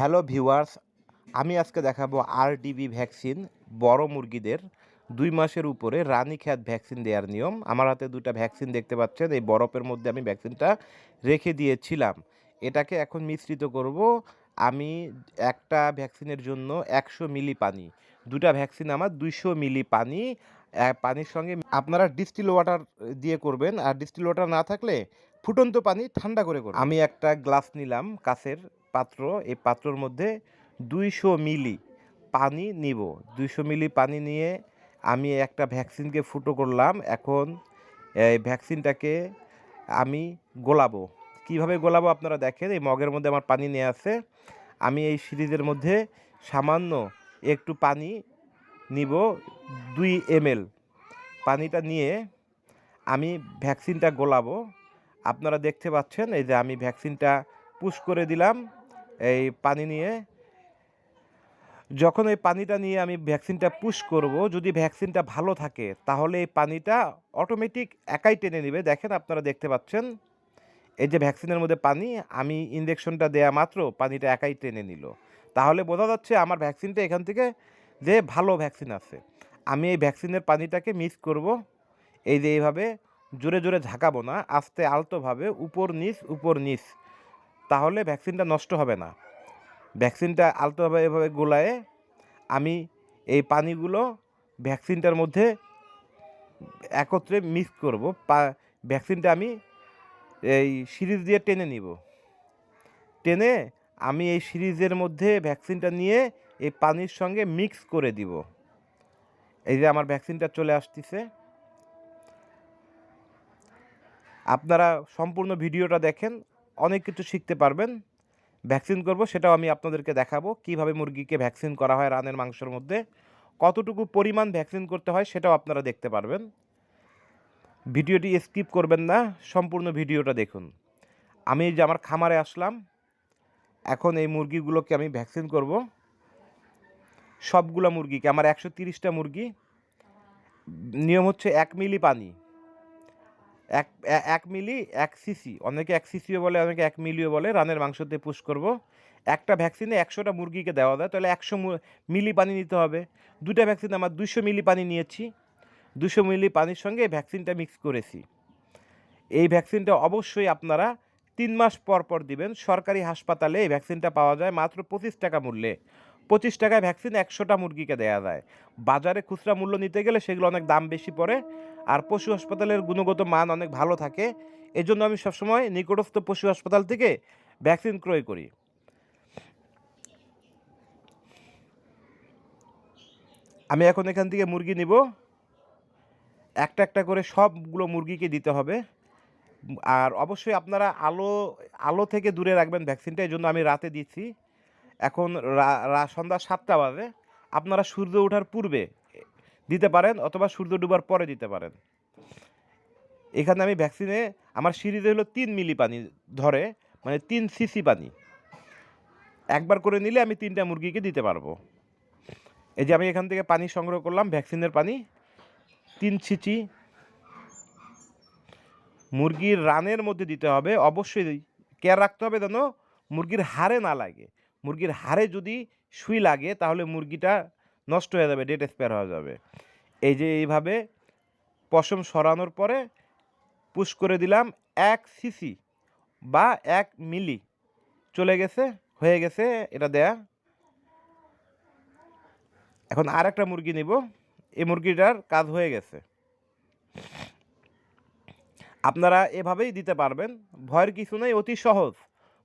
Hello viewers, আমি আজকে দেখাবো আরডিবি ভ্যাকসিন বড় মুরগিদের দুই মাসের উপরে রানীখ্যাত ভ্যাকসিন দেওয়ার নিয়ম। আমার হাতে দুটা ভ্যাকসিন দেখতে পাচ্ছেন, এই বরফের মধ্যে আমি ভ্যাকসিনটা রেখে দিয়েছিলাম। এটাকে এখন মিশ্রিত করব। আমি একটা ভ্যাকসিনের জন্য একশো মিলি পানি দুটা ভ্যাকসিন আমার দুইশো মিলি পানি পানির সঙ্গে আপনারা ডিস্টিল ওয়াটার দিয়ে করবেন। আর ডিস্টিল ওয়াটার না থাকলে ফুটন্ত পানি ঠান্ডা করে করবেন। আমি একটা গ্লাস নিলাম কাছের পাত্র, এই পাত্রর মধ্যে দুইশো মিলি পানি নিব। দুইশো মিলি পানি নিয়ে আমি একটা ভ্যাকসিনকে ফুটো করলাম। এখন এই ভ্যাকসিনটাকে আমি গোলাবো। কীভাবে গোলাবো আপনারা দেখেন, এই মগের মধ্যে আমার পানি নিয়ে আছে। আমি এই সিরিজের মধ্যে সামান্য একটু পানি নিব, দুই এমএল। পানিটা নিয়ে আমি ভ্যাকসিনটা গোলাবো। আপনারা দেখতে পাচ্ছেন, এই যে আমি ভ্যাকসিনটা পুশ করে দিলাম। এই পানি নিয়ে। যখন এই পানিটা নিয়ে আমি ভ্যাকসিনটা পুশ করব, যদি ভ্যাকসিনটা ভালো থাকে, তাহলে এই পানিটা অটোমেটিক একাই টেনে নেবে। দেখেন আপনারা দেখতে পাচ্ছেন, এই যে ভ্যাকসিনের মধ্যে পানি, আমি ইঞ্জেকশনটা দেয়া মাত্র পানিটা একাই টেনে নিল। তাহলে বোঝা যাচ্ছে আমার ভ্যাকসিনটা এখান থেকে যে ভালো ভ্যাকসিন আছে। আমি এই ভ্যাকসিনের পানিটাকে মিস করব। এই যে এইভাবে জোরে জোরে ঝাঁকাবো না, আস্তে আলতোভাবে, উপর নিচ উপর নিচ। তাহলে ভ্যাকসিনটা নষ্ট হবে না। ভ্যাকসিনটা আলতোভাবে এভাবে গোলায়ে আমি এই পানিগুলো ভ্যাকসিনটার মধ্যে একত্রে মিক্স করব। পা, ভ্যাকসিনটা আমি এই সিরিজ দিয়ে টেনে নিব। টেনে আমি এই সিরিজের মধ্যে ভ্যাকসিনটা নিয়ে এই পানির সঙ্গে মিক্স করে দিব। এই যে আমার ভ্যাকসিনটা চলে আসতেছে। আপনারা সম্পূর্ণ ভিডিওটা দেখেন। অনেক কিছু শিখতে পারবেন। ভ্যাকসিন করব, সেটাও আমি আপনাদেরকে দেখাবো। কীভাবে মুরগিকে ভ্যাকসিন করা হয় রানের মাংসের মধ্যে, কতটুকু পরিমাণ ভ্যাকসিন করতে হয় সেটাও আপনারা দেখতে পারবেন। ভিডিওটি স্কিপ করবেন না, সম্পূর্ণ ভিডিওটা দেখুন। আমি যে আমার খামারে আসলাম, এখন এই মুরগিগুলোকে আমি ভ্যাকসিন করব। সবগুলো মুরগিকে, আমার একশো তিরিশটা মুরগি, নিয়ম হচ্ছে এক মিলি পানি। এক এক মিলি, এক সিসি। অনেকে এক সিসিও বলে, অনেকে এক মিলিও বলে, রানের মাংসতে পুশ করব। একটা ভ্যাকসিনে একশোটা মুরগিকে দেওয়া যায়, তাহলে একশো মিলি পানি নিতে হবে। দুটা ভ্যাকসিন আমার দুশো মিলি পানি নিয়েছি। দুশো মিলি পানির সঙ্গে এই ভ্যাকসিনটা মিক্স করেছি। এই ভ্যাকসিনটা অবশ্যই আপনারা তিন মাস পর পর দিবেন। সরকারি হাসপাতালে এই ভ্যাকসিনটা পাওয়া যায় মাত্র পঁচিশ টাকা মূল্যে। পঁচিশ টাকায় ভ্যাকসিন একশোটা মুরগিকে দেওয়া যায়। বাজারে খুচরা মূল্য নিতে গেলে সেগুলো অনেক দাম বেশি পড়ে। আর পশু হাসপাতালের গুণগত মান অনেক ভালো থাকে, এজন্য আমি সবসময় নিকটস্থ পশু হাসপাতাল থেকে ভ্যাকসিন ক্রয় করি। আমি এখন এখান থেকে মুরগি নিব। একটা একটা করে সবগুলো মুরগিকে দিতে হবে। আর অবশ্যই আপনারা আলো আলো থেকে দূরে রাখবেন ভ্যাকসিনটা এই জন্য আমি রাতে দিচ্ছি। এখন সন্ধ্যা সাতটা বাজে। আপনারা সূর্য ওঠার পূর্বে দিতে পারেন অথবা সূর্য ডুবার পরে দিতে পারেন। এখানে আমি ভ্যাকসিনে আমার সিরিজে হলো তিন মিলি পানি ধরে মানে তিন সিসি পানি। একবার করে নিলে আমি তিনটা মুরগিকে দিতে পারব। এই যে আমি এখান থেকে পানি সংগ্রহ করলাম ভ্যাকসিনের পানি। তিন ছিচি মুরগির রানের মধ্যে দিতে হবে, অবশ্যই কেয়ার রাখতে হবে যেন মুরগির হাড়ে না লাগে। মুরগির হাড়ে যদি সুই লাগে, তাহলে মুরগিটা নষ্ট হয়ে যাবে ডেট এক্সপায়ার হয়ে যাবে। এই যে এইভাবে পশম সরানোর পরে পুশ করে দিলাম এক সিসি বা এক মিলি চলে গেছে, হয়ে গেছে, এটা দেয়া। এখন আর একটা মুরগি নিব। এই মুরগিটার কাজ হয়ে গেছে। আপনারা এভাবেই দিতে পারবেন। ভয়ের কিছু নেই, অতি সহজ।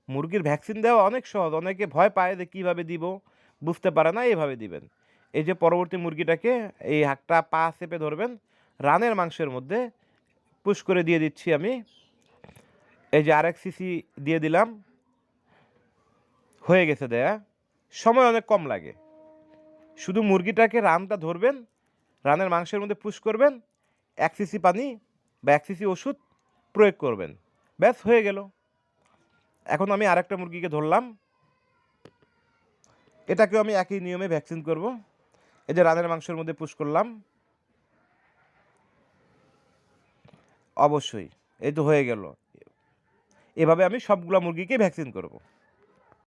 মুরগির ভ্যাকসিন দেওয়া অনেক সহজ। অনেকে ভয় পায় যে কীভাবে দিব, বুঝতে পারে না এভাবে দিবেন। এই যে পরবর্তী মুরগিটাকে এই হাকটা পা চেপে ধরবেন, রানের মাংসের মধ্যে পুশ করে দিয়ে দিচ্ছি আমি। এই যে আরেক সিসি দিয়ে দিলাম। হয়ে গেছে দেয়া। সময় অনেক কম লাগে। শুধু মুরগিটাকে রানটা ধরবেন, রানের মাংসের মধ্যে পুশ করবেন, এক সিসি পানি বা এক সিসি ওষুধ প্রয়োগ করবেন। ব্যাস, হয়ে গেল। এখন আমি আরেকটা মুরগিকে ধরলাম। এটাকেও আমি একই নিয়মে ভ্যাকসিন করব। এই যে রানের মাংসের মধ্যে পুশ করলাম। অবশ্যই, এই তো হয়ে গেল। এভাবে আমি সবগুলো মুরগিকে ভ্যাকসিন করব।